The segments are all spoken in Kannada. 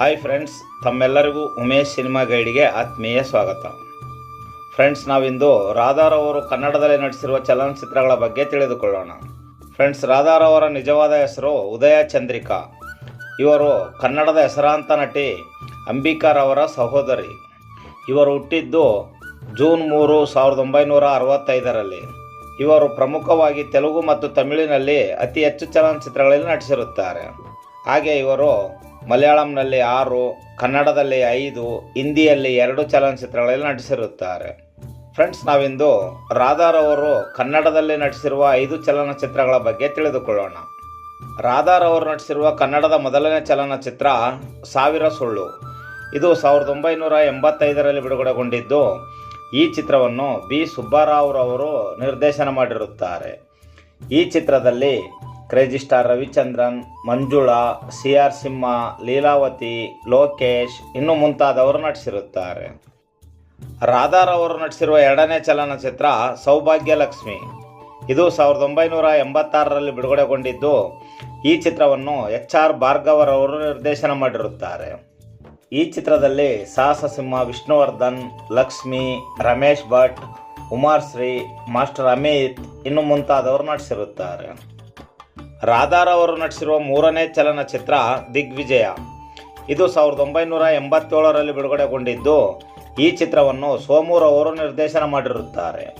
ಹಾಯ್ ಫ್ರೆಂಡ್ಸ್ ತಮ್ಮೆಲ್ಲರಿಗೂ ಉಮೇಶ್ ಸಿನಿಮಾ ಗೈಡ್ಗೆ ಆತ್ಮೀಯ ಸ್ವಾಗತ. ಫ್ರೆಂಡ್ಸ್ ನಾವಿಂದು ರಾಧಾರವರು ಕನ್ನಡದಲ್ಲಿ ನಟಿಸಿರುವ ಚಲನಚಿತ್ರಗಳ ಬಗ್ಗೆ ತಿಳಿದುಕೊಳ್ಳೋಣ. ಫ್ರೆಂಡ್ಸ್ ರಾಧಾರವರ ನಿಜವಾದ ಹೆಸರು ಉದಯ ಚಂದ್ರಿಕಾ. ಇವರು ಕನ್ನಡದ ಹೆಸರಾಂತ ನಟಿ ಅಂಬಿಕಾರವರ ಸಹೋದರಿ. ಇವರು ಹುಟ್ಟಿದ್ದು ಜೂನ್ ಮೂರು, ಸಾವಿರದ ಒಂಬೈನೂರ ಅರವತ್ತೈದರಲ್ಲಿ. ಇವರು ಪ್ರಮುಖವಾಗಿ ತೆಲುಗು ಮತ್ತು ತಮಿಳಿನಲ್ಲಿ ಅತಿ ಹೆಚ್ಚು ಚಲನಚಿತ್ರಗಳಲ್ಲಿ ನಟಿಸಿರುತ್ತಾರೆ. ಹಾಗೆ ಇವರು ಮಲಯಾಳಂನಲ್ಲಿ ಆರು, ಕನ್ನಡದಲ್ಲಿ ಐದು, ಹಿಂದಿಯಲ್ಲಿ ಎರಡು ಚಲನಚಿತ್ರಗಳಲ್ಲಿ ನಟಿಸಿರುತ್ತಾರೆ. ಫ್ರೆಂಡ್ಸ್, ನಾವಿಂದು ರಾಧಾರವರು ಕನ್ನಡದಲ್ಲಿ ನಟಿಸಿರುವ ಐದು ಚಲನಚಿತ್ರಗಳ ಬಗ್ಗೆ ತಿಳಿದುಕೊಳ್ಳೋಣ. ರಾಧಾರವರು ನಟಿಸಿರುವ ಕನ್ನಡದ ಮೊದಲನೇ ಚಲನಚಿತ್ರ ಸಾವಿರ ಸುಳ್ಳು. ಇದು ಸಾವಿರದ ಒಂಬೈನೂರ ಎಂಬತ್ತೈದರಲ್ಲಿ ಬಿಡುಗಡೆಗೊಂಡಿದ್ದು, ಈ ಚಿತ್ರವನ್ನು ಬಿ. ಸುಬ್ಬಾರಾವ್ರವರು ನಿರ್ದೇಶನ ಮಾಡಿರುತ್ತಾರೆ. ಈ ಚಿತ್ರದಲ್ಲಿ crazy star Ravichandran, Manjula C R Simha, Leelavathi, Lokesh ಇನ್ನು ಮುಂತಾದವರು ನಟಿಸಿರುತ್ತಾರೆ. ರಾಧಾರವರು ನಟಿಸಿರುವ ಎರಡನೇ ಚಲನಚಿತ್ರ ಸೌಭಾಗ್ಯ ಲಕ್ಷ್ಮಿ. ಇದು ಸಾವಿರದ ಒಂಬೈನೂರ ಎಂಬತ್ತಾರರಲ್ಲಿ ಬಿಡುಗಡೆಗೊಂಡಿದ್ದು, ಈ ಚಿತ್ರವನ್ನು ಎಚ್ ಆರ್ ಭಾರ್ಗವರವರು ನಿರ್ದೇಶನ ಮಾಡಿರುತ್ತಾರೆ. ಈ ಚಿತ್ರದಲ್ಲಿ ಸಾಹಸ ಸಿಂಹ ವಿಷ್ಣುವರ್ಧನ್, ಲಕ್ಷ್ಮಿ, ರಮೇಶ್ ಭಟ್ ಉಮಾರ್ ಶ್ರೀ ಮಾಸ್ಟರ್ ಅಮಿತ್ ಇನ್ನು ಮುಂತಾದವರು ನಟಿಸಿರುತ್ತಾರೆ. ರಾಧಾರವರು ನಟಿಸಿರುವ ಮೂರನೇ ಚಲನಚಿತ್ರ ದಿಗ್ವಿಜಯ. ಇದು ಸಾವಿರದ ಒಂಬೈನೂರ ಎಂಬತ್ತೇಳರಲ್ಲಿ ಬಿಡುಗಡೆಗೊಂಡಿದ್ದು, ಈ ಚಿತ್ರವನ್ನು ಸೋಮೂರ್ ಅವರು ನಿರ್ದೇಶನ ಮಾಡಿರುತ್ತಾರೆ.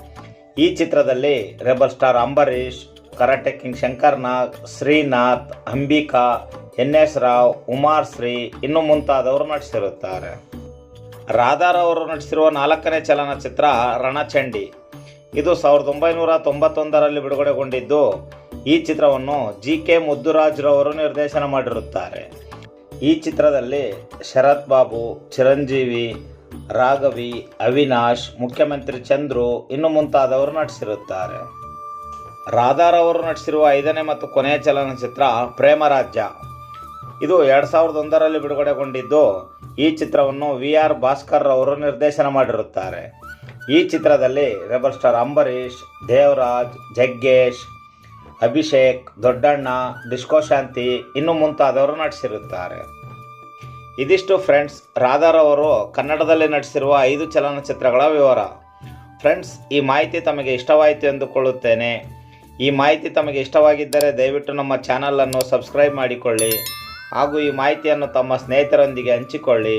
ಈ ಚಿತ್ರದಲ್ಲಿ rebel star Ambareesh, karate king Shankarnag, Srinath, Ambika N S Rao, Umashree ಇನ್ನು ಮುಂತಾದವರು ನಟಿಸಿರುತ್ತಾರೆ. ರಾಧಾರವರು ನಟಿಸಿರುವ ನಾಲ್ಕನೇ ಚಲನಚಿತ್ರ ರಣಚಂಡಿ. ಇದು ಸಾವಿರದ ಒಂಬೈನೂರ ತೊಂಬತ್ತೊಂದರಲ್ಲಿ ಬಿಡುಗಡೆಗೊಂಡಿದ್ದು ಈ ಚಿತ್ರವನ್ನು ಜಿ ಕೆ ಮುದ್ದುರಾಜ್ರವರು ನಿರ್ದೇಶನ ಮಾಡಿರುತ್ತಾರೆ. ಈ ಚಿತ್ರದಲ್ಲಿ ಶರತ್ ಬಾಬು, ಚಿರಂಜೀವಿ, ರಾಘವಿ, ಅವಿನಾಶ್, ಮುಖ್ಯಮಂತ್ರಿ ಚಂದ್ರು ಇನ್ನು ಮುಂತಾದವರು ನಟಿಸಿರುತ್ತಾರೆ. ರಾಧಾರವರು ನಟಿಸಿರುವ ಐದನೇ ಮತ್ತು ಕೊನೆಯ ಚಲನಚಿತ್ರ ಪ್ರೇಮರಾಜ್ಯ. ಇದು ಎರಡು ಸಾವಿರದ ಒಂದರಲ್ಲಿ ಬಿಡುಗಡೆಗೊಂಡಿದ್ದು, ಈ ಚಿತ್ರವನ್ನು ವಿ ಆರ್ ಭಾಸ್ಕರ್ ರವರು ನಿರ್ದೇಶನ ಮಾಡಿರುತ್ತಾರೆ. ಈ ಚಿತ್ರದಲ್ಲಿ rebel star Ambareesh, Devaraj, Jaggesh Abhishek, Doddanna, disco Shanti ಇನ್ನು ಮುಂತಾದವರು ನಟಿಸಿರುತ್ತಾರೆ. ಇದಿಷ್ಟು ಫ್ರೆಂಡ್ಸ್ ರಾಧಾರವರು ಕನ್ನಡದಲ್ಲಿ ನಟಿಸಿರುವ ಐದು ಚಲನಚಿತ್ರಗಳ ವಿವರ. ಫ್ರೆಂಡ್ಸ್, ಈ ಮಾಹಿತಿ ತಮಗೆ ಇಷ್ಟವಾಯಿತು ಎಂದುಕೊಳ್ಳುತ್ತೇನೆ. ಈ ಮಾಹಿತಿ ತಮಗೆ ಇಷ್ಟವಾಗಿದ್ದರೆ ದಯವಿಟ್ಟು ನಮ್ಮ ಚಾನಲನ್ನು ಸಬ್ಸ್ಕ್ರೈಬ್ ಮಾಡಿಕೊಳ್ಳಿ. ಹಾಗೂ ಈ ಮಾಹಿತಿಯನ್ನು ತಮ್ಮ ಸ್ನೇಹಿತರೊಂದಿಗೆ ಹಂಚಿಕೊಳ್ಳಿ.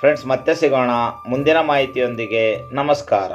ಫ್ರೆಂಡ್ಸ್, ಮತ್ತೆ ಸಿಗೋಣ ಮುಂದಿನ ಮಾಹಿತಿಯೊಂದಿಗೆ. ನಮಸ್ಕಾರ.